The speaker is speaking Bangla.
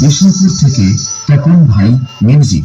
বিষ্ণুপুর থেকে তপন ভাই মিউজিক।